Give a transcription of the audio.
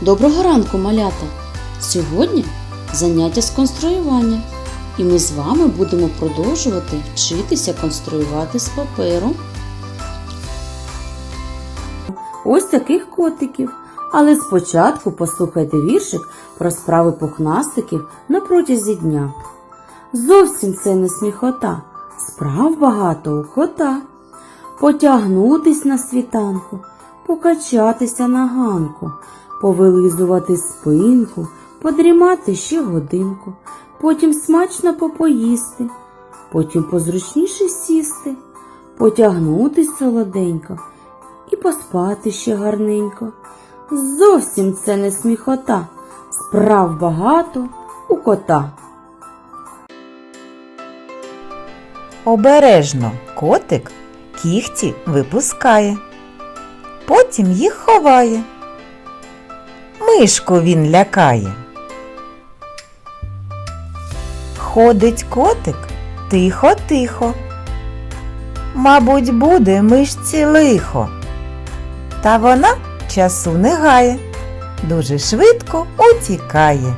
Доброго ранку, малята! Сьогодні заняття з конструювання. І ми з вами будемо продовжувати вчитися конструювати з паперу. Ось таких котиків. Але спочатку послухайте віршик про справи пухнастиків на протязі дня. Зовсім це не сміхота, справ багато у кота. Потягнутись на світанку, покачатися на ганку, повилизувати спинку, подрімати ще годинку, потім смачно попоїсти, потім позручніше сісти, потягнутись солоденько і поспати ще гарненько. Зовсім це не сміхота, справ багато у кота. Обережно котик кігті випускає, потім їх ховає. Мишку він лякає. Ходить котик тихо-тихо. Мабуть, буде мишці лихо. Та вона часу не гає, дуже швидко утікає.